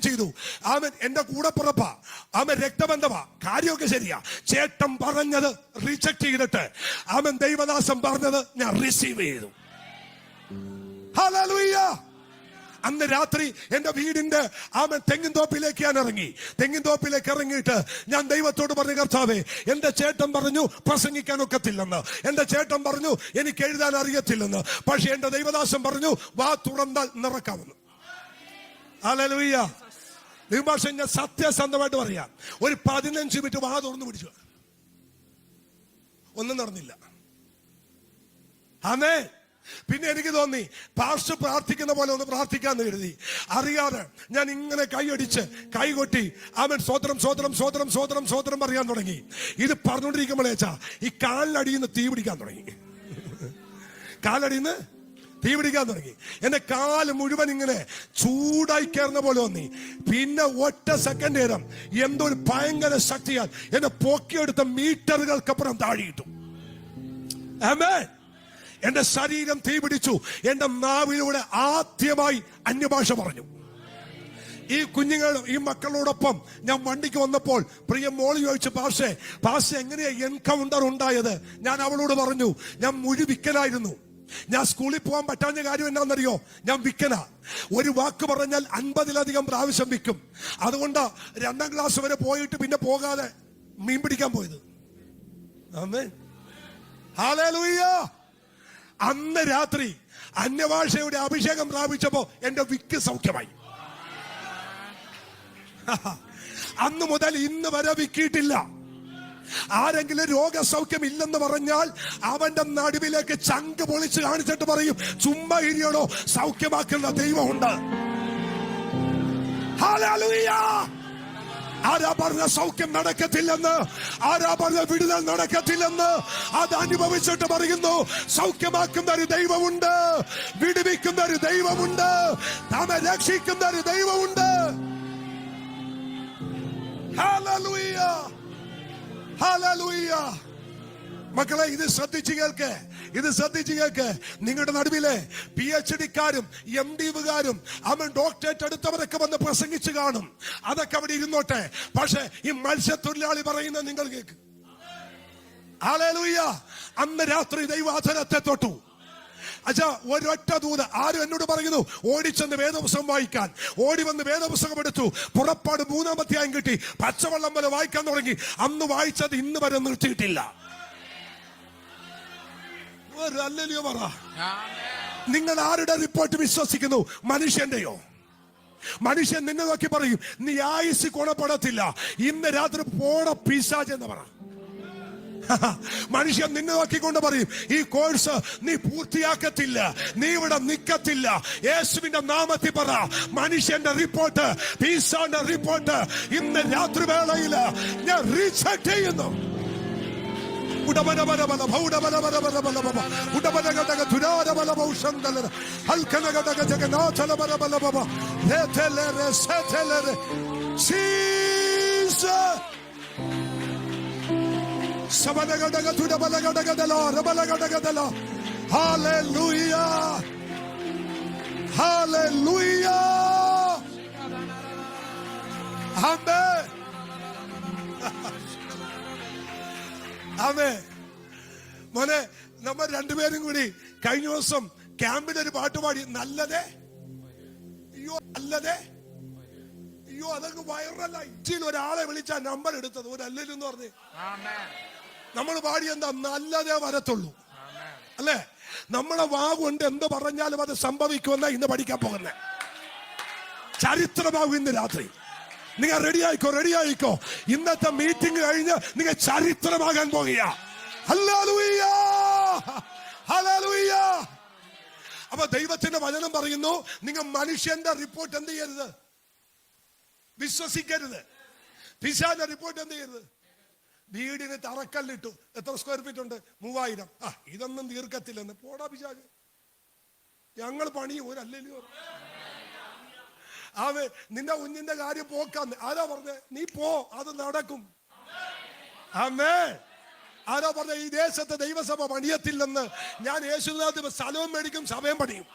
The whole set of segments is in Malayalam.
ചെയ്തു. അവൻ എന്റെ കൂടെ പുറപ്പാ. അവൻ രക്തബന്ധമാ. കാര്യമൊക്കെ ശരിയാ. ചേട്ടൻ പറഞ്ഞത് റിജക്ട് ചെയ്തിട്ട്. അവൻ ദൈവദാസം പറഞ്ഞത് ഞാൻ റിസീവ് ചെയ്തു. അന്ന് രാത്രി എന്റെ വീടിന്റെ അവൻ തെങ്ങിൻതോപ്പിലേക്ക് ഞാൻ ഇറങ്ങി. തെങ്ങിൻതോപ്പിലേക്ക് ഇറങ്ങിയിട്ട് ഞാൻ ദൈവത്തോട് പറഞ്ഞു കർത്താവേ എന്റെ ചേട്ടൻ പറഞ്ഞു പ്രസംഗിക്കാൻ ഒക്കത്തില്ലെന്ന്. എന്റെ ചേട്ടൻ പറഞ്ഞു എനിക്ക് എഴുതാൻ അറിയത്തില്ലെന്ന്. പക്ഷെ എന്റെ ദൈവദാസം പറഞ്ഞു വാ തുറന്നാൽ നിറക്കാമെന്ന്. ഹല്ലേലൂയ ദൈവഭാഷ ഞാൻ സത്യസന്ധമായിട്ട് പറയാം. ഒരു പതിനഞ്ച് മിനിറ്റ് വാ തുറന്നു പിടിച്ചു. ഒന്നും നടന്നില്ല. ആമേ. പിന്നെ എനിക്ക് തോന്നി പാർശ്വ പ്രാർത്ഥിക്കുന്ന പോലെ ഒന്ന് പ്രാർത്ഥിക്കാന്ന് കരുതി. അറിയാതെ ഞാൻ ഇങ്ങനെ കൈയടിച്ച് കൈകൊട്ടി അവൻ സ്വോത്രം സ്വോത്രം സ്വോത്രം സ്വോത്രം സ്വോത്രം പറയാൻ തുടങ്ങി. ഇത് പറഞ്ഞുകൊണ്ടിരിക്കുമ്പോഴേച്ചാ ഈ കാലിനടിയിൽ നിന്ന് തീ പിടിക്കാൻ തുടങ്ങി. കാലടിയിൽ നിന്ന് തീ പിടിക്കാൻ തുടങ്ങി. എന്റെ കാൽ മുഴുവൻ ഇങ്ങനെ ചൂടായി കയറുന്ന പോലെ തോന്നി. പിന്നെ ഒറ്റ സെക്കൻഡ് നേരം എന്തോ ഒരു ഭയങ്കര ശക്തിയാൽ എന്നെ പൊക്കിയെടുത്ത മീറ്ററുകൾക്കപ്പുറം താഴെയിട്ടു. എന്റെ ശരീരം തീ പിടിച്ചു. എന്റെ നാവിലൂടെ ആദ്യമായി അന്യഭാഷ പറഞ്ഞു. ഈ കുഞ്ഞുങ്ങൾ ഈ മക്കളോടൊപ്പം ഞാൻ വണ്ടിക്ക് വന്നപ്പോൾ പ്രിയ മോൾ ചോദിച്ചു പാഷേ പാഷ എങ്ങനെയാ എൻകൗണ്ടർ ഉണ്ടായത്? ഞാൻ അവളോട് പറഞ്ഞു ഞാൻ മുഴി വിക്കലായിരുന്നു ഞാൻ സ്കൂളിൽ പോകാൻ പറ്റാഞ്ഞ കാര്യം എന്താണെന്നറിയോ? ഞാൻ വിക്കനാ ഒരു വാക്ക് പറഞ്ഞാൽ അൻപതിലധികം പ്രാവശ്യം വിൽക്കും അതുകൊണ്ട് രണ്ടാം ക്ലാസ് വരെ പോയിട്ട് പിന്നെ പോകാതെ മീൻ പിടിക്കാൻ പോയത്. അന്ന് രാത്രി അന്യഭാഷയുടെ അഭിഷേകം പ്രാപിച്ചപ്പോ എന്റെ വിക്ക് സൗഖ്യമായി. അന്ന് മുതൽ ഇന്ന് വരെ വിക്കിയിട്ടില്ല. ആരെങ്കിലും രോഗസൗഖ്യം ഇല്ലെന്ന് പറഞ്ഞാൽ അവന്റെ നടുവിലേക്ക് ചങ്ക് പൊളിച്ച് കാണിച്ചിട്ട് പറയും ചുമ്മാ ഇരിയണോ സൗഖ്യമാക്കുന്ന ദൈവമുണ്ട്. ആരാ പറഞ്ഞ സൗഖ്യം നടക്കത്തില്ലെന്ന്? ആരാ പറഞ്ഞ വിടുതൽ നടക്കത്തില്ലെന്ന്? അത് അനുഭവിച്ചിട്ട് പറയുന്നു സൗഖ്യമാക്കുന്ന ഒരു ദൈവമുണ്ട് വിടുവിക്കുന്ന ഒരു ദൈവമുണ്ട് തമ രക്ഷിക്കുന്ന ഒരു ദൈവമുണ്ട്. Hallelujah! മക്കളെ ഇത് ശ്രദ്ധിച്ചു കേൾക്ക്. ഇത് ശ്രദ്ധിച്ചു കേൾക്ക്. നിങ്ങളുടെ നടുവിലെ പി എച്ച് ഡിക്കാരും എം ഡി വികാരും അവൻ ഡോക്ടറേറ്റ് എടുത്തവരൊക്കെ വന്ന് പ്രസംഗിച്ചു കാണും. അതൊക്കെ അവിടെ ഇരുന്നോട്ടെ. പക്ഷെ ഈ മത്സ്യത്തൊഴിലാളി പറയുന്നത് നിങ്ങൾ കേൾക്ക് ആളേലൂയ്യ അന്ന് രാത്രി ദൈവാചനത്തെ തൊട്ടു. അച്ഛാ ഒരൊറ്റ ദൂത് ആരും എന്നോട് പറയുന്നു ഓടിച്ചെന്ന് വേദപുസ്തകം വായിക്കാൻ. ഓടി വന്ന് വേദപുസ്തകം എടുത്തു. പുറപ്പാട് മൂന്നാമധ്യായം കിട്ടി. പച്ചവെള്ളം വരെ വായിക്കാൻ തുടങ്ങി. അന്ന് വായിച്ചത് ഇന്ന് വരെ നിർത്തിയിട്ടില്ല. നിങ്ങൾ ആരുടെ റിപ്പോർട്ട് വിശ്വസിക്കുന്നു? മനുഷ്യന്റെയോ? മനുഷ്യൻ നിന്നെ നോക്കി പറയും നീ ആയുസ് ഗുണപ്പെടത്തില്ല. ഇന്ന് രാത്രി പോണ പിശാജ് എന്ന് പറ. മനുഷ്യൻ നിന്നെ നോക്കിക്കൊണ്ട് പറയും ഈ കോഴ്സ് നീ പൂർത്തിയാക്കത്തില്ല നീ ഇവിടെ നിക്കത്തില്ല. യേശുവിന്റെ നാമത്തിൽ പറ മനുഷ്യന്റെ റിപ്പോർട്ട് പീസാന്റെ റിപ്പോർട്ട് ഇന്ന് രാത്രി വേളയിൽ ഞാൻ റീചെക്ക് ചെയ്യുന്നു. ഉടമനബലബല ഹല്ലേലൂയ. ഹല്ലേലൂയ. Amen. ആമേ. മോനെ നമ്മൾ രണ്ടുപേരും കൂടി കഴിഞ്ഞ ദിവസം ക്യാമ്പിൽ ഒരു പാട്ട് പാടി. നല്ലതേ? അയ്യോ നല്ലതേ? അയ്യോ അതങ്ങ് വൈറലായി ഒരാളെ വിളിച്ചാ നമ്പർ എടുത്തത്. ഒരു അല്ലെന്ന് പറഞ്ഞ്. നമ്മൾ പാടി എന്താ നല്ലതേ വരത്തുള്ളൂ. അല്ലേ? നമ്മളെ വാ എന്ത് പറഞ്ഞാലും അത് സംഭവിക്കുമെന്ന ഇന്ന് പഠിക്കാൻ പോകുന്നേ. ചരിത്രമാകും ഇന്ന് രാത്രി. നിങ്ങൾ റെഡി ആയിക്കോ? റെഡി ആയിക്കോ? ഇന്നത്തെ മീറ്റിംഗ് കഴിഞ്ഞ് നിങ്ങൾ ചരിത്രമാകാൻ പോകുക അപ്പൊ ദൈവത്തിന്റെ വചനം പറയുന്നു നിങ്ങൾ മനുഷ്യന്റെ റിപ്പോർട്ട് എന്ത് ചെയ്യരുത്? വിശ്വസിക്കരുത്. പിശാന്റെ റിപ്പോർട്ട് എന്ത് ചെയ്യരുത്? വീടിന് തറക്കല്ലിട്ടു. എത്ര സ്ക്വയർ ഫീറ്റ് ഉണ്ട്? മൂവായിരം. ആ ഇതൊന്നും തീർക്കത്തില്ലെന്ന്. പോടാ പിശാജ് ഞങ്ങൾ പണി ഒരല്ലോ അവ നിന്റെ കുഞ്ഞിന്റെ കാര്യം പോക്കാന്ന്. ആരാ പറഞ്ഞേ? നീ പോ അത് നടക്കും. അമ്മേ ആരാ പറഞ്ഞ? ഈ ദേശത്തെ ദൈവസഭ പണിയത്തില്ലെന്ന്. ഞാൻ യേശുനാഥ് സ്ഥലവും മേടിക്കും സഭയും പണിയും.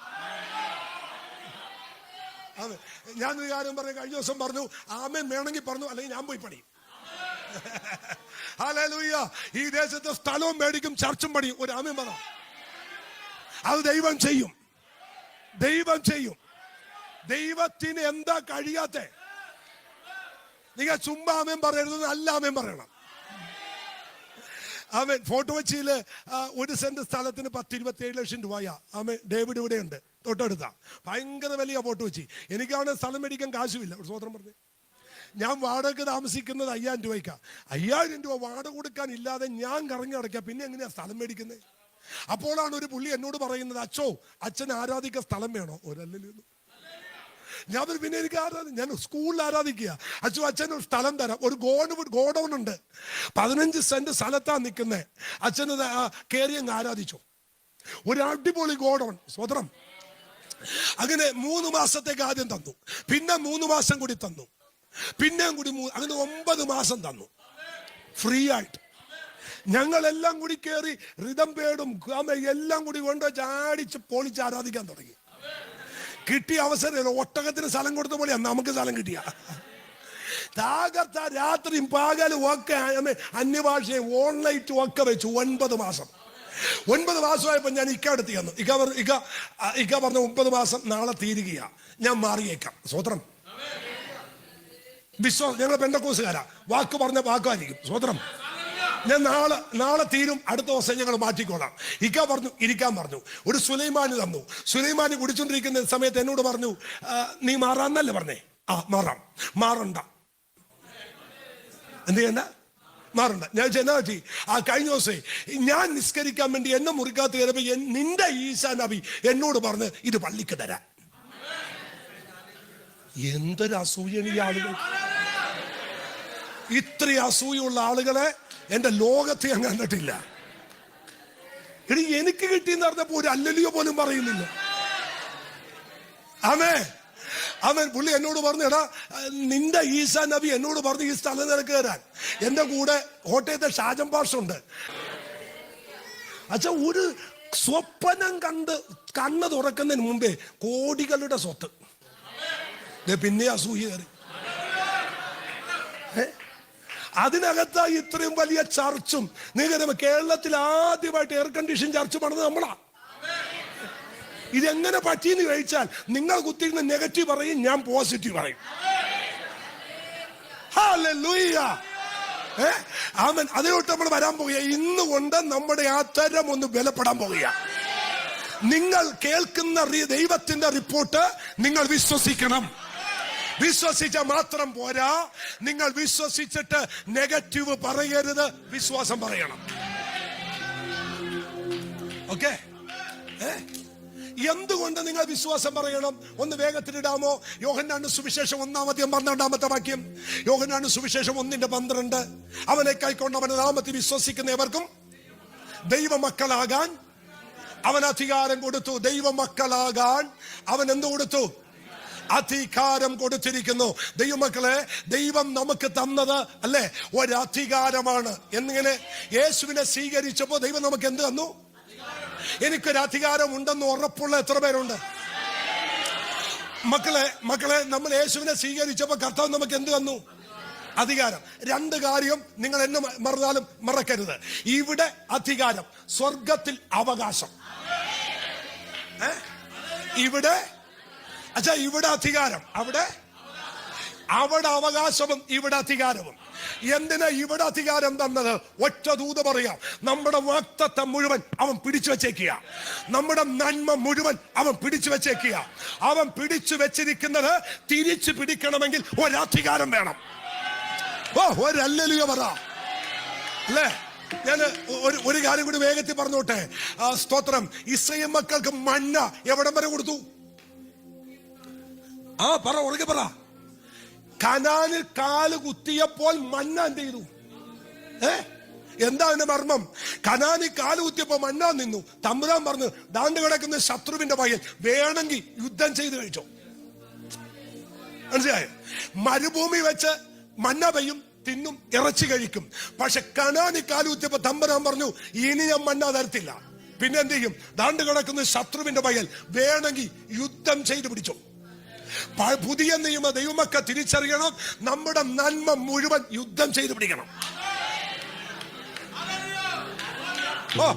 അതെ ഞാനൊരു കാര്യം പറഞ്ഞു കഴിഞ്ഞ ദിവസം പറഞ്ഞു ആമേൻ വേണമെങ്കിൽ പറഞ്ഞു അല്ലെങ്കിൽ ഞാൻ പോയി പണി ഹല്ലേലൂയ. ഈ ദേശത്ത് സ്ഥലവും മേടിക്കും ചർച്ചും പണിയും ഒരു ആമേൻ പറ അത് ദൈവം ചെയ്യും. ദൈവം ചെയ്യും. ദൈവത്തിന് എന്താ കഴിയാത്ത? നിങ്ങൾ ചുമ്മാ ആമേൻ പറയരുത് നല്ല ആമേൻ പറയണം. ആമേൻ. ഫോട്ടോ കൊച്ചിയിൽ ഒരു സെന്റ് സ്ഥലത്തിന് പത്ത് ഇരുപത്തി ഏഴ് ലക്ഷം രൂപയാ. ആമേൻ. ഡേവിഡ് ഇവിടെ ഉണ്ട് തൊട്ടടുത്ത. ഭയങ്കര വലിയ ഫോർട്ട് കൊച്ചി എനിക്കാണ് സ്ഥലം മേടിക്കാൻ കാശുമില്ല. ഒരു പറഞ്ഞു. ഞാൻ വാടക താമസിക്കുന്നത് അയ്യായിരം രൂപയ്ക്കാണ് അയ്യായിരം രൂപ വാടക കൊടുക്കാൻ ഇല്ലാതെ ഞാൻ കറങ്ങി അടയ്ക്കുക പിന്നെ എങ്ങനെയാ സ്ഥലം മേടിക്കുന്നത് അപ്പോഴാണ് ഒരു പുള്ളി എന്നോട് പറയുന്നത് അച്ഛോ അച്ഛൻ ആരാധിക്ക സ്ഥലം വേണോ? ഒരല്ലല്ലോ ഞാൻ പിന്നെ എനിക്ക് ആരാധന ഞാൻ സ്കൂളിൽ ആരാധിക്കുക. അച്ഛൻ അച്ഛൻ ഒരു സ്ഥലം തരാം. ഒരു ഗോഡ് ഗോഡൗൺ ഉണ്ട്. പതിനഞ്ച് സെന്റ് സ്ഥലത്താ നിൽക്കുന്നത് അച്ഛന് കയറി അങ്ങ് ആരാധിച്ചു. ഒരു അടിപൊളി ഗോഡൗൺ സ്വതന്ത്രം. അങ്ങനെ മൂന്ന് മാസത്തേക്ക് ആദ്യം തന്നു. പിന്നെ മൂന്ന് മാസം കൂടി തന്നു. പിന്നെയും കൂടി അങ്ങനെ ഒമ്പത് മാസം തന്നു. ഫ്രീ ആയിട്ട്. ഞങ്ങളെല്ലാം കൂടി കയറി റിതം പേടും എല്ലാം കൂടി കൊണ്ട് ചാടിച്ച് പൊളിച്ച് ആരാധിക്കാൻ തുടങ്ങി. കിട്ടിയ അവസരം ഒട്ടകത്തിന് സ്ഥലം കൊടുത്ത പോലെയാ നമുക്ക് സ്ഥലം കിട്ടിയ. താകത്ത രാത്രിയും പകലും ഒക്കെ അന്യഭാഷയും ഓൺലൈറ്റും ഒക്കെ വെച്ചു ഒൻപത് മാസം. ഒൻപത് മാസമായപ്പോൾ ഞാൻ ഇക്ക അടുത്ത് ചെന്നു. ഇക്ക ഇക്ക ഇക്ക പറഞ്ഞ ഒമ്പത് മാസം നാളെ തീരുകയാ. ഞാൻ മാറിയേക്കാം. സ്വത്രം വിശ്വാസം ഞങ്ങൾ പെന്തക്കോസുകാരാ. വാക്ക് പറഞ്ഞ വാക്കായിരിക്കും. സ്വതന്ത്രം. ഞാൻ നാളെ നാളെ തീരും. അടുത്ത ദിവസം ഞങ്ങൾ മാറ്റിക്കോളാം. ഇക്ക പറഞ്ഞു ഇരിക്കാൻ പറഞ്ഞു. ഒരു സുലൈമാന് തന്നു. സുലൈമാന് കുടിച്ചോണ്ടിരിക്കുന്ന സമയത്ത് എന്നോട് പറഞ്ഞു നീ മാറാന്നല്ലേ പറഞ്ഞേ? ആ മാറാം. മാറണ്ട. എന്ത് ചെയ്യണ്ട? മാറണ്ട. ഞാൻ ചെന്നാ പറ്റി? ആ കഴിഞ്ഞ ദിവസേ ഞാൻ നിസ്കരിക്കാൻ വേണ്ടി എന്നെ മുറിക്കാത്ത കയറിയപ്പോ നിന്റെ ഈശാ നബി എന്നോട് പറഞ്ഞ് ഇത് പള്ളിക്ക് തരാം. എന്തൊരു അസൂയാണ് ഈ ആളുകൾ ഇത്ര അസൂയുള്ള ആളുകളെ എന്റെ ലോകത്തെ ഞാൻ കണ്ടിട്ടില്ല. ഇനി എനിക്ക് കിട്ടിയെന്ന് പറഞ്ഞപ്പോ ഒരു അല്ലലിയോ പോലും പറയുന്നില്ല. ആമേ അവൻ പുള്ളി എന്നോട് പറഞ്ഞു എടാ നിന്റെ ഈസാ നബി എന്നോട് പറഞ്ഞു ഈ സ്ഥലം നിനക്ക് തരാൻ. എന്റെ കൂടെ കോട്ടയത്തെ ഷാജം പാഷുണ്ട് അച്ഛ ഒരു സ്വപ്നം കണ്ട് കണ്ണ് തുറക്കുന്നതിന് മുമ്പേ കോടികളുടെ സ്വത്ത്. പിന്നെ അസൂയ കയറി? അതിനകത്താ ഇത്രയും വലിയ ചർച്ചും നിങ്ങൾ കേരളത്തിൽ ആദ്യമായിട്ട് എയർ കണ്ടീഷൻ ചർച്ച് പണിത് നമ്മളാ. ഇതെങ്ങനെ പറ്റിയെന്ന് കഴിച്ചാൽ നിങ്ങൾ കുത്തിയിരുന്ന നെഗറ്റീവ് പറയും ഞാൻ പോസിറ്റീവ് പറയും? ആമൻ അതിലോട്ട് നമ്മൾ വരാൻ പോകുക ഇന്ന് കൊണ്ട് നമ്മുടെ ആത്തരം തരം ഒന്ന് ബലപ്പെടാൻ പോകുക നിങ്ങൾ കേൾക്കുന്ന ദൈവത്തിന്റെ റിപ്പോർട്ട് നിങ്ങൾ വിശ്വസിക്കണം. വിശ്വസിച്ച മാത്രം പോരാ. നിങ്ങൾ വിശ്വസിച്ചിട്ട് നെഗറ്റീവ് പറയരുത്. വിശ്വാസം പറയണം. ഓക്കെ? എന്തുകൊണ്ട് നിങ്ങൾ വിശ്വാസം പറയണം? ഒന്ന് വേഗത്തിലിടാമോ? യോഹന്നാണ് സുവിശേഷം ഒന്നാമത്തെയും പന്ത്രണ്ടാമത്തെ വാക്യം. യോഹന്നാണ് സുവിശേഷം ഒന്നിന്റെ പന്ത്രണ്ട്. അവനെ കൈക്കൊണ്ട് അവന്റെ നാമത്തിൽ വിശ്വസിക്കുന്നവർക്കും ദൈവമക്കളാകാൻ അവൻ അധികാരം കൊടുത്തു. ദൈവമക്കളാകാൻ അവൻ എന്ത് കൊടുത്തു? അധികാരം കൊടുത്തിരിക്കുന്നു. ദൈവമക്കളെ ദൈവം നമുക്ക് തന്നത് അല്ലെ? ഒരധികാരമാണ്. എന്നിങ്ങനെ യേശുവിനെ സ്വീകരിച്ചപ്പോ ദൈവം നമുക്ക് എന്ത് തന്നു? എനിക്കൊരു അധികാരം ഉണ്ടെന്ന് ഉറപ്പുള്ള എത്ര പേരുണ്ട്? മക്കളെ മക്കളെ നമ്മൾ യേശുവിനെ സ്വീകരിച്ചപ്പോ കർത്താവ് നമുക്ക് എന്ത് തന്നു? അധികാരം. രണ്ട് കാര്യം നിങ്ങൾ എന്നെ മറന്നാലും മറക്കരുത്. ഇവിടെ അധികാരം സ്വർഗത്തിൽ അവകാശം? ഇവിടെ അച്ഛാ ഇവിടെ അധികാരം. അവിടെ? അവിടെ അവകാശവും ഇവിടെ അധികാരവും. എന്തിനാ ഇവിടെ അധികാരം തന്നത്? ഒറ്റ ദൂത് പറയാം നമ്മുടെ വാക്തത്വം മുഴുവൻ അവൻ പിടിച്ചു വെച്ചേക്കുക. നമ്മുടെ നന്മ മുഴുവൻ അവൻ പിടിച്ചു വെച്ചേക്കുക. അവൻ പിടിച്ചു വെച്ചിരിക്കുന്നത് തിരിച്ചു പിടിക്കണമെങ്കിൽ ഒരധികാരം വേണം. ഓ ഒരല്ലലിയ പറ. അല്ലേ? ഞാൻ ഒരു ഒരു കാര്യം കൂടി വേഗത്തിൽ പറഞ്ഞോട്ടെ. സ്തോത്രം. ഇസ്രയേൽ മക്കൾക്ക് മഞ്ഞ എവിടം വരെ കൊടുത്തു? ആ പറ ഉറക്കെ പറ. കനാനിൽ കാൽ കുത്തിയപ്പോൾ മന്ന എന്ത് ചെയ്തു? ഏ? എന്താ അതിന്റെ മർമ്മം? കനാനി കാൽ കുത്തിയപ്പോ മഞ്ഞ നിന്നു. തമ്പുരാൻ പറഞ്ഞു ദാണ്ട് കിടക്കുന്ന ശത്രുവിന്റെ പയ്യൻ വേണമെങ്കിൽ യുദ്ധം ചെയ്ത് കഴിച്ചോ. മനസ്സിലായോ? മരുഭൂമി വെച്ച് മഞ്ഞ പെയ്യും തിന്നും ഇറച്ചി കഴിക്കും. പക്ഷെ കനാനി കാലുകുത്തിയപ്പോ തമ്പുരാൻ പറഞ്ഞു ഇനി ഞാൻ മണ്ണ തരത്തില്ല. പിന്നെ എന്ത് ചെയ്യും? ദാണ്ട് കിടക്കുന്ന ശത്രുവിന്റെ പയ്യൽ വേണമെങ്കിൽ യുദ്ധം ചെയ്ത് പിടിച്ചോ. പുതിയ നിയമ ദൈവമൊക്കെ തിരിച്ചറിയണം. നമ്മുടെ നന്മ മുഴുവൻ യുദ്ധം ചെയ്തു പിടിക്കണം. ഓ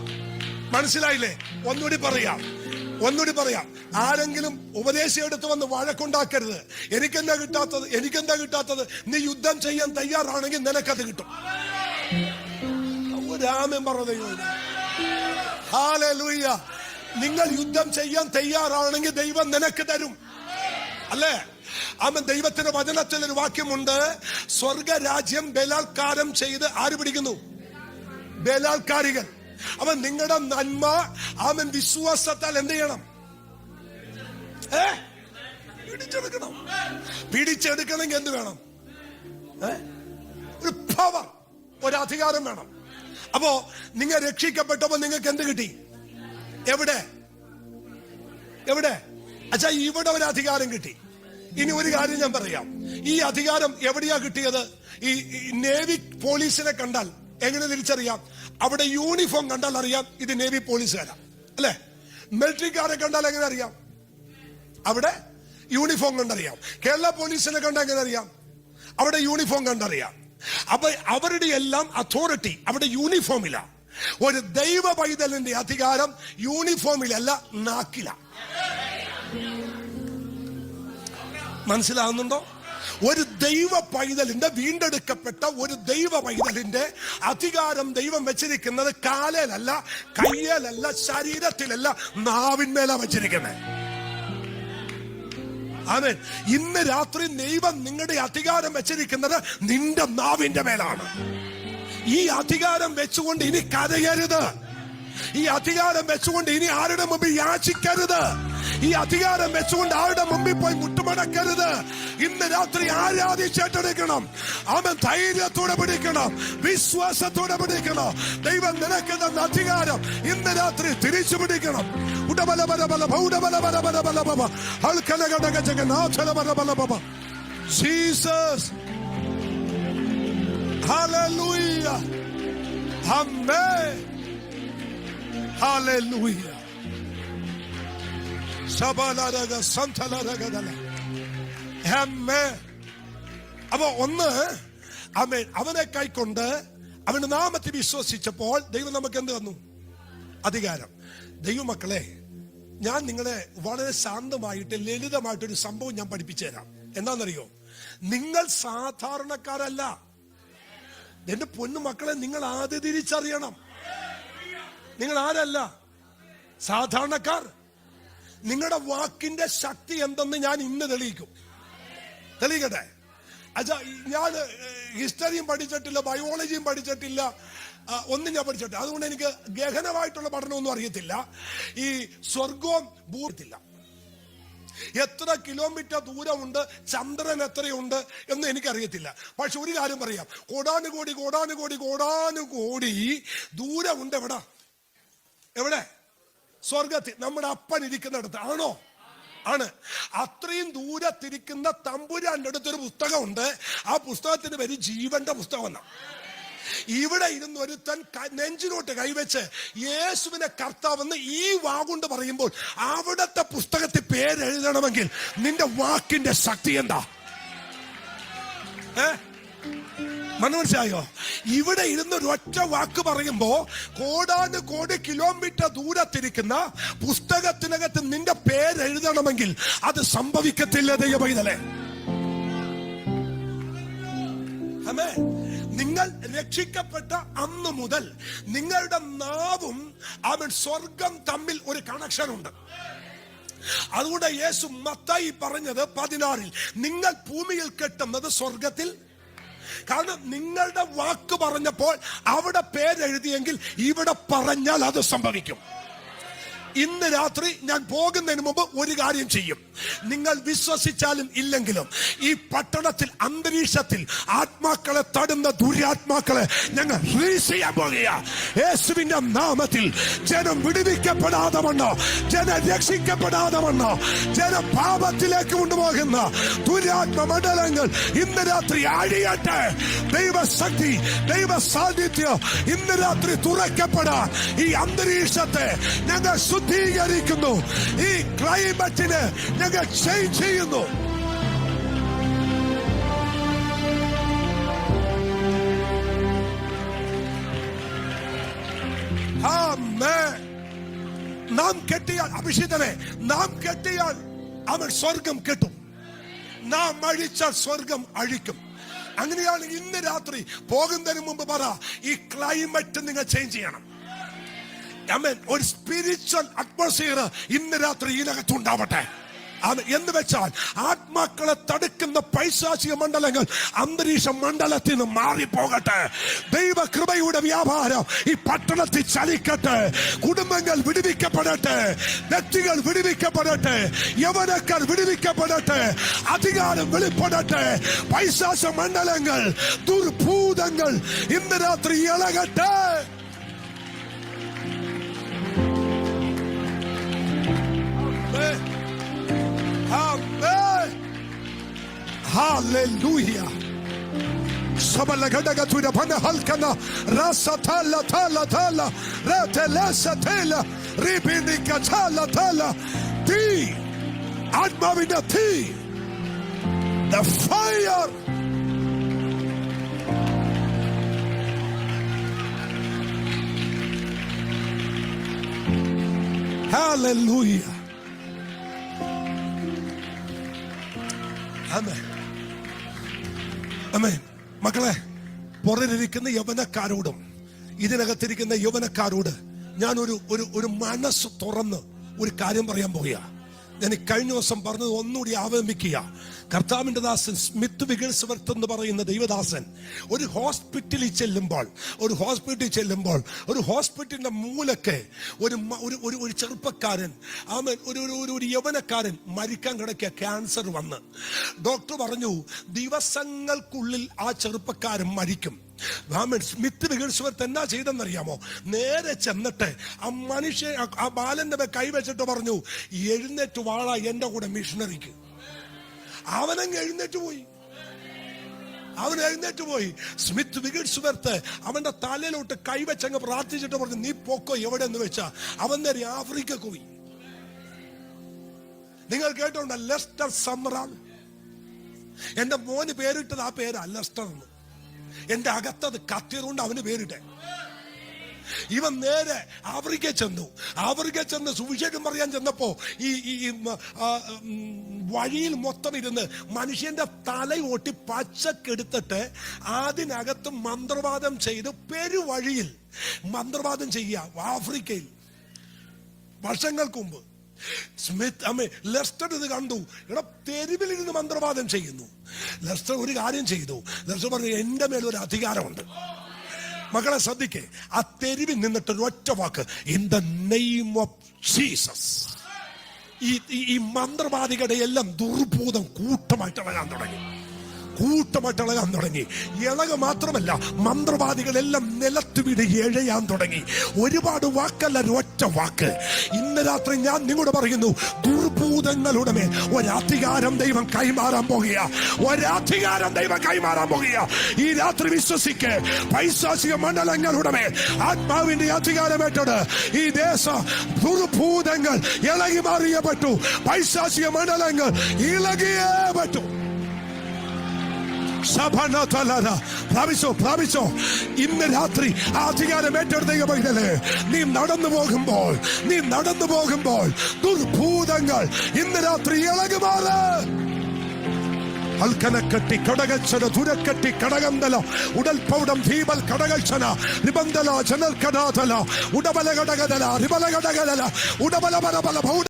മനസ്സിലായില്ലേ? ഒന്നുകൂടി പറയാം. ഒന്നുകൂടി പറയാം. ആരെങ്കിലും ഉപദേശം എടുത്ത് വന്ന് വഴക്കുണ്ടാക്കരുത്. എനിക്കെന്താ കിട്ടാത്തത്? എനിക്കെന്താ കിട്ടാത്തത്? നീ യുദ്ധം ചെയ്യാൻ തയ്യാറാണെങ്കിൽ നിനക്കത് കിട്ടും. രാമൻ പറഞ്ഞ നിങ്ങൾ യുദ്ധം ചെയ്യാൻ തയ്യാറാണെങ്കിൽ ദൈവം നിനക്ക് തരും. അല്ലേ? അവൻ ദൈവത്തിന്റെ വചനത്തിൽ ഒരു വാക്യമുണ്ട്. സ്വർഗരാജ്യം ബലാത്കാരം ചെയ്ത് ആര് പിടിക്കുന്നു? ബലാത്കാരികൾ. അവൻ നിങ്ങളുടെ നന്മ അവൻ വിശ്വാസത്താൽ എന്ത് ചെയ്യണം? ഏ? പിടിച്ചെടുക്കണം. പിടിച്ചെടുക്കണമെങ്കിൽ എന്ത് വേണം? ഒരു പവർ ഒരധികാരം വേണം. അപ്പോ നിങ്ങൾ രക്ഷിക്കപ്പെട്ടപ്പോ നിങ്ങൾക്ക് എന്ത് കിട്ടി? എവിടെ? എവിടെ? അച്ഛാ ഇവിടെ ഒരു അധികാരം കിട്ടി. ഇനി ഒരു കാര്യം ഞാൻ പറയാം. ഈ അധികാരം എവിടെയാ കിട്ടിയത്? ഈ നേവി പോലീസിനെ കണ്ടാൽ എങ്ങനെ തിരിച്ചറിയാം? അവിടെ യൂണിഫോം കണ്ടാൽ അറിയാം ഇത് നേവി പോലീസുകാരാ. അല്ലെ? മിലിറ്ററിക്കാരെ കണ്ടാൽ എങ്ങനെ അറിയാം? അവിടെ യൂണിഫോം കണ്ടറിയാം. കേരള പോലീസിനെ കണ്ടാൽ എങ്ങനെ അറിയാം? അവിടെ യൂണിഫോം കണ്ടറിയാം. അപ്പൊ അവരുടെ എല്ലാം അതോറിറ്റി അവിടെ യൂണിഫോമില്ല ഒരു ദൈവ പൈതലിന്റെ അധികാരം യൂണിഫോമിലല്ല നാക്കില. മനസ്സിലാവുന്നുണ്ടോ ഒരു ദൈവ പൈതലിന്റെ വീണ്ടെടുക്കപ്പെട്ട ഒരു ദൈവ പൈതലിന്റെ അധികാരം ദൈവം വെച്ചിരിക്കുന്നത് കാലയിലല്ല കയ്യലല്ല ശരീരത്തിലല്ല നാവിന്മേല വെച്ചിരിക്കുന്നത് അതെ ഇന്ന് രാത്രി ദൈവം നിങ്ങളുടെ അധികാരം വെച്ചിരിക്കുന്നത് നിന്റെ നാവിന്റെ മേലാണ്. ഈ അധികാരം വെച്ചുകൊണ്ട് ഇനി കരയരുത്. ഈ അധികാരം വെച്ചുകൊണ്ട് ഇനി ആരുടെ മുമ്പിൽ യാചിക്കരുത്? ഈ അധികാരം വെച്ചുകൊണ്ട് ആരുടെ മുമ്പിൽ പോയി മുട്ടുമടക്കരുത്? ഇന്ന് രാത്രി ആരാധിച്ചേട്ടെടുക്കണം. അവൻ ധൈര്യത്തോടെ പിടിക്കണം. വിശ്വാസത്തോടെ പിടിക്കണം. ദൈവം നിനക്ക് തന്ന അധികാരം ഇന്ന് രാത്രി തിരിച്ചു പിടിക്കണം. ഉടബല ബല ബല ഭൗഡബല ബല ബല ബല ബല ഹൾക്കല ഘടക ബല ബല ബബ ജീസസ് Hallelujah. Amen. Hallelujah. ശബലരക സന്തലാരകല Amen. അപ്പൊ ഒന്ന് അമേൻ അവനെ കൈക്കൊണ്ട് അവന്റെ നാമത്തിൽ വിശ്വസിച്ചപ്പോൾ ദൈവം നമുക്ക് എന്ത് തന്നു? അധികാരം. ദൈവമക്കളെ ഞാൻ നിങ്ങളെ വളരെ ശാന്തമായിട്ട് ലളിതമായിട്ടൊരു സംഭവം ഞാൻ പഠിപ്പിച്ചു തരാം എന്താണെന്നറിയോ? നിങ്ങൾ സാധാരണക്കാരല്ല. എന്റെ പൊന്നു മക്കളെ നിങ്ങൾ ആദ്യ തിരിച്ചറിയണം. നിങ്ങൾ ആരല്ല സാധാരണക്കാർ. നിങ്ങളുടെ വാക്കിന്റെ ശക്തി എന്തെന്ന് ഞാൻ ഇന്ന് തെളിയിക്കും. തെളിയിക്കട്ടെ? അച്ഛാ ഞാൻ ഹിസ്റ്ററിയും പഠിച്ചിട്ടില്ല ബയോളജിയും പഠിച്ചിട്ടില്ല ഒന്നും ഞാൻ പഠിച്ചിട്ടില്ല. അതുകൊണ്ട് എനിക്ക് ഗഹനമായിട്ടുള്ള പഠനമൊന്നും അറിയത്തില്ല. ഈ സ്വർഗവും ഭൂത്തില്ല എത്ര കിലോമീറ്റർ ദൂരമുണ്ട് ചന്ദ്രൻ എത്രയുണ്ട് എന്ന് എനിക്കറിയത്തില്ല. പക്ഷെ ഒരു കാര്യം പറയാം. കോടാനുകോടി കോടാനുകോടി കോടാനുകോടി ദൂരമുണ്ട് എവിടെ? എവിടെ? സ്വർഗത്തിൽ നമ്മുടെ അപ്പൻ ഇരിക്കുന്നിടത്ത്. ആണോ? ആണ്. അത്രയും ദൂരത്തിരിക്കുന്ന തമ്പുരാന്റെ അടുത്തൊരു പുസ്തകമുണ്ട്. ആ പുസ്തകത്തിന് പേര് ജീവന്റെ പുസ്തകം എന്നാണ് ഇവിടെ ഇരുന്ന് ഒരുത്തൻ നെഞ്ചിലോട്ട് കൈവച്ച് യേശുവിനെ കർത്താവെന്ന് ഈ വാഗുണ്ട് പറയുമ്പോൾ അവിടത്തെ പുസ്തകത്തിൽ പേരെഴുതണമെങ്കിൽ നിന്റെ വാക്കിന്റെ ശക്തി എന്താ? ഏ? മനസ്സിലായോ? ഇവിടെ ഇരുന്ന് ഒരു ഒറ്റ വാക്ക് പറയുമ്പോ കോടാന് കോടി കിലോമീറ്റർ ദൂരത്തിരിക്കുന്ന പുസ്തകത്തിനകത്ത് നിന്റെ പേര് എഴുതണമെങ്കിൽ അത് സംഭവിക്കത്തില്ല ദൈവപൈതലേ ആമേൻ. നിങ്ങൾ രക്ഷിക്കപ്പെട്ട അന്ന് മുതൽ നിങ്ങളുടെ നാവും അവൻ സ്വർഗം തമ്മിൽ ഒരു കണക്ഷൻ ഉണ്ട് അതുകൊണ്ട് യേശു മത്തായി പറഞ്ഞത് പതിനാറിൽ നിങ്ങൾ ഭൂമിയിൽ കെട്ടുന്നത് സ്വർഗത്തിൽ കാരണം നിങ്ങളുടെ വാക്ക് പറഞ്ഞപ്പോൾ അവിടെ പേരെഴുതിയെങ്കിൽ ഇവിടെ പറഞ്ഞാൽ അത് സംഭവിക്കും. ഇന്ന് രാത്രി ഞാൻ പോകുന്നതിന് മുമ്പ് ഒരു കാര്യം ചെയ്യും. നിങ്ങൾ വിശ്വസിച്ചാലും ഇല്ലെങ്കിലും ഈ പട്ടണത്തിൽ അന്തരീക്ഷത്തിൽ ആത്മാക്കളെ തടുന്ന ദുരാത്മാക്കളെ ഞങ്ങൾ റിലീസ് ചെയ്യാൻ പോകുക യേശുവിന്റെ നാമത്തിൽ ജനം വിടുവിക്കപ്പെടാതെ വണ്ണോ ജനം രക്ഷിക്കപ്പെടാതെ വണ്ണോ ജനം പാപത്തിലേക്ക് കൊണ്ടുപോകുന്ന ദുരാത്മ മണ്ഡലങ്ങൾ ഇന്ന് രാത്രി അഴിയട്ടെ ദൈവശക്തി ദൈവ സാന്നിധ്യം ഇന്ന് രാത്രി തുറക്കപ്പെടാൻ ഈ അന്തരീക്ഷത്തെ ഞങ്ങൾ ശുദ്ധീകരിക്കുന്നു. ഈ ക്ലൈമറ്റിന് ഞങ്ങൾ ചേഞ്ച് ചെയ്യുന്നു. നാം കെട്ടിയാൽ അഭിഷിതനെ നാം കെട്ടിയാൽ അവൻ സ്വർഗം കെട്ടും. നാം അഴിച്ചാൽ സ്വർഗം അഴിക്കും. അങ്ങനെയാണ് ഇന്ന് രാത്രി പോകുന്നതിന് മുമ്പ് പറ ഈ ക്ലൈമറ്റ് നിങ്ങൾ ചേഞ്ച് ചെയ്യണം. ഒരു സ്പിരിച്വൽ അറ്റ്മോസ്ഫിയർ ഇന്ന് രാത്രി ഇതിനകത്തുണ്ടാവട്ടെ അത് എന്ന് വെച്ചാൽ ആത്മാക്കളെ തടുക്കുന്ന പൈശാചിക മണ്ഡലങ്ങൾ അന്തരീക്ഷ മണ്ഡലത്തിൽ നിന്ന് മാറിപ്പോകട്ടെ. ദൈവകൃപയുടെ വ്യാപാരം ഈ പട്ടണത്തിൽ ചലിക്കട്ടെ. കുടുംബങ്ങൾ വിടുവിക്കപ്പെടട്ടെ. വ്യക്തികൾ വിടുവിക്കപ്പെടട്ടെ. യവനക്കാർ വിടുവിക്കപ്പെടട്ടെ. അധികാരം വെളിപ്പെടട്ടെ. പൈശാച മണ്ഡലങ്ങൾ ദുർഭൂതങ്ങൾ ഇന്ന് രാത്രി ഇളകട്ടെ. Hallelujah. Sabalagadaga to the Pana Halkana, Rasa Tala Tala Tala, Ratelesa Tela, Ribinika Tala Tala, T, Admavida T, the fire. Hallelujah. Amen. അമേൻ മക്കളെ പുറത്തിരിക്കുന്ന യവനക്കാരോടും ഇതിനകത്തിരിക്കുന്ന യവനക്കാരോട് ഞാൻ ഒരു ഒരു ഒരു മനസ്സ് തുറന്ന് ഒരു കാര്യം പറയാൻ പോകുക ഞാൻ കഴിഞ്ഞ ദിവസം പറഞ്ഞത് ഒന്നുകൂടി ആവമിക്കുക കർത്താവിന്റെ ദാസൻ സ്മിത്ത് വികൽസ്വർത്ത് എന്ന് പറയുന്ന ദൈവദാസൻ ഒരു ഹോസ്പിറ്റലിൽ ചെല്ലുമ്പോൾ ഒരു ഹോസ്പിറ്റലിൽ ചെല്ലുമ്പോൾ ഒരു ഹോസ്പിറ്റലിന്റെ മൂലക്ക് ഒരു ഒരു ഒരു ചെറുപ്പക്കാരൻ ആമൻ ഒരു ഒരു ഒരു- യവനക്കാരൻ മരിക്കാൻ കിടക്കിയ ക്യാൻസർ വന്ന്. ഡോക്ടർ പറഞ്ഞു ദിവസങ്ങൾക്കുള്ളിൽ ആ ചെറുപ്പക്കാരൻ മരിക്കും. ബ്രാഹ്മൺ സ്മിത്ത് വികൽസ്വർത്ത് എന്നാ ചെയ്തെന്നറിയാമോ? നേരെ ചെന്നിട്ട് ആ മനുഷ്യ ആ- ബാലന്റെ കൈവച്ചിട്ട് പറഞ്ഞു എഴുന്നേറ്റ് വാള എന്റെ കൂടെ മിഷണറിക്ക്. അവനങ്ങ് എഴുന്നേറ്റ് പോയി. അവൻ എഴുന്നേറ്റ് പോയി. സ്മിത്ത് വികൽസ്വർത്ത് അവന്റെ തലയിലോട്ട് കൈവച്ചങ്ങ് പ്രാർത്ഥിച്ചിട്ട് പറഞ്ഞു നീ പൊക്കോ എവിടെ എന്ന് വെച്ചാ? അവൻ നേരെ ആഫ്രിക്ക പോയി. നിങ്ങൾ കേട്ടോണ്ട ലെസ്റ്റർ സമ്രാൻ. എന്റെ മോന് പേരിട്ടത് ആ പേരാ ലെസ്റ്റർ എന്ന്. എന്റെ അകത്തത് കത്തിയതുകൊണ്ട് അവന് പേരിട്ടെ. ഇവൻ നേരെ ആഫ്രിക്ക ചെന്നു. ആഫ്രിക്ക ചെന്ന് സുവിശേഷം പറയാൻ ചെന്നപ്പോ ഈ ഈ വഴിയിൽ മൊത്തം ഇരുന്ന് മനുഷ്യന്റെ തലയോട്ടി പച്ചക്കെടുത്തിട്ട് അതിനകത്ത് മന്ത്രവാദം ചെയ്ത് പെരുവഴിയിൽ മന്ത്രവാദം ചെയ്യുക ആഫ്രിക്കയിൽ. വർഷങ്ങൾക്ക് മുമ്പ്. സ്മിത്ത് അമ്മ ലെസ്റ്റർ ഇത് കണ്ടു. ഇവിടെ തെരുവിൽ ഇരുന്ന് മന്ത്രവാദം ചെയ്യുന്നു. ലെസ്റ്റർ ഒരു കാര്യം ചെയ്തു. ലെസ്റ്റർ പറഞ്ഞു എന്റെ മേലൊരു അധികാരമുണ്ട് മക്കളെ ശ്രദ്ധിക്കേ ആ തെരുവിൽ നിന്നിട്ട് ഒരു ഒറ്റ വാക്ക് in the name of Jesus ഈ മന്ത്രവാദികളുടെ എല്ലാം ദുർബോധം കൂട്ടമായിട്ട് ഇളകാൻ തുടങ്ങി. കൂട്ടമായിട്ട് ഇളകാൻ തുടങ്ങി. ഇളക മാത്രമല്ല മന്ത്രവാദികളെല്ലാം നിലത്ത് വീട് എഴയാൻ തുടങ്ങി. ഒരുപാട് വാക്കല്ല ഒരു ഒറ്റ വാക്ക്. ഇന്ന് രാത്രി ഞാൻ നിങ്ങളോട് പറയുന്നു ദുർഭൂതങ്ങളുടെ മേൽ ഒരധികാരം ദൈവം കൈമാറാൻ പോകുക. ഒരധികാരം ദൈവം കൈമാറാൻ പോകുക. ഈ രാത്രി വിശ്വസിക്ക്. പൈശാചിക മണ്ഡലങ്ങളുടെ മേൽ ആത്മാവിന്റെ അധികാരം ഏറ്റത് ഈ ദേശം ദുർഭൂതങ്ങൾ ഇളകി മാറിയേ പറ്റൂ പൈശാചിക മണ്ഡലങ്ങൾ ഇളകിയേ പറ്റൂ. പ്രാപിച്ചോ പ്രാപിച്ചോ. ഇന്ന് രാത്രി അധികാരം ഏറ്റെടുത്തേക്ക് പൈതൽ. നീ നടന്നു പോകുമ്പോൾ നീ നടന്നു പോകുമ്പോൾ ദുർഭൂതങ്ങൾ ഇന്ന് രാത്രി ഇളകുമാറ് അൽക്കനക്കെട്ടി കടകച്ചന തുരക്കെട്ടി കടകന്തല ഉടൽപൗടം ഭീമൽ കടകച്ചന നിബന്ധല ജനൽ കടാതല ഉടബല കടകതല റിബല കടകതല